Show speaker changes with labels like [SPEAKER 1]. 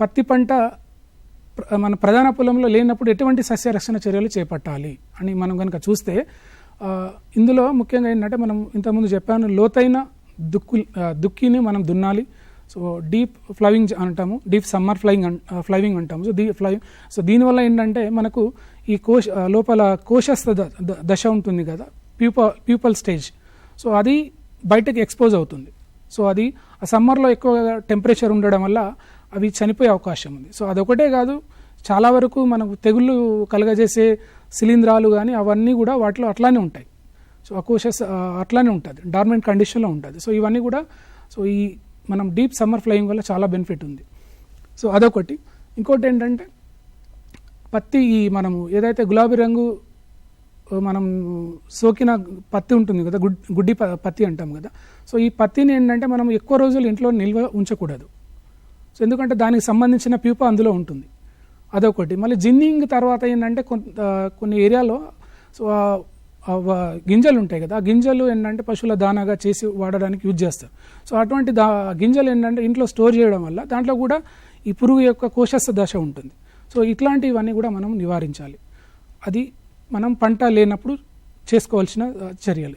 [SPEAKER 1] పత్తి పంట ప్ర- మన ప్రధాన పొలంలో లేనప్పుడు ఎటువంటి సస్య రక్షణ చర్యలు చేపట్టాలి అని మనం కనుక చూస్తే ఇందులో ముఖ్యంగా ఏంటంటే మనం ఇంతకుముందు చెప్పాను లోతైన దుక్కు దుక్కిని మనం దున్నాలి. సో డీప్ ఫ్లవింగ్ అంటాము డీప్ సమ్మర్ ఫ్లయింగ్ ఫ్లైవింగ్ అంటాము. సో దీ ఫ్లైవింగ్ సో దీనివల్ల ఏంటంటే మనకు ఈ కోశ లోపల కోశస్థ ద- దశ ఉంటుంది కదా ప్యూప ప్యూపల్ స్టేజ్. సో అది బయటకు ఎక్స్పోజ్ అవుతుంది. సో అది ఆ సమ్మర్లో ఎక్కువగా టెంపరేచర్ ఉండడం వల్ల అవి చనిపోయే అవకాశం ఉంది. సో అదొకటే కాదు చాలా వరకు మనకు తెగుళ్ళు కలగజేసే శిలీంధ్రాలు కానీ అవన్నీ కూడా వాటిలో అట్లానే ఉంటాయి. సో అకోషస్ అట్లానే ఉంటుంది. డార్మెంట్ కండిషన్లో ఉంటుంది. సో ఇవన్నీ కూడా సో ఈ మనం డీప్ సమ్మర్ ఫ్లయింగ్ వల్ల చాలా బెనిఫిట్ ఉంది. సో అదొకటి. ఇంకోటి ఏంటంటే పత్తి ఈ మనము ఏదైతే గులాబీ రంగు మనం సోకిన పత్తి ఉంటుంది కదా గుడ్ గుడ్డి ప- పత్తి అంటాం కదా. సో ఈ పత్తిని ఏంటంటే మనం ఎక్కువ రోజులు ఇంట్లో నిల్వ ఉంచకూడదు. సో ఎందుకంటే దానికి సంబంధించిన ప్యూప అందులో ఉంటుంది. అదొకటి. మళ్ళీ జిన్నింగ్ తర్వాత ఏంటంటే కొంత కొన్ని ఏరియాలో సో గింజలు ఉంటాయి కదా. ఆ గింజలు ఏంటంటే పశువుల దానాగా చేసి వాడడానికి యూజ్ చేస్తారు. సో అటువంటి దా గింజలు ఏంటంటే ఇంట్లో స్టోర్ చేయడం వల్ల దాంట్లో కూడా ఈ పురుగు యొక్క కోశస్థ దశ ఉంటుంది. సో ఇట్లాంటివన్నీ కూడా మనం నివారించాలి. అది మనం పంట లేనప్పుడు చేసుకోవాల్సిన చర్యలు.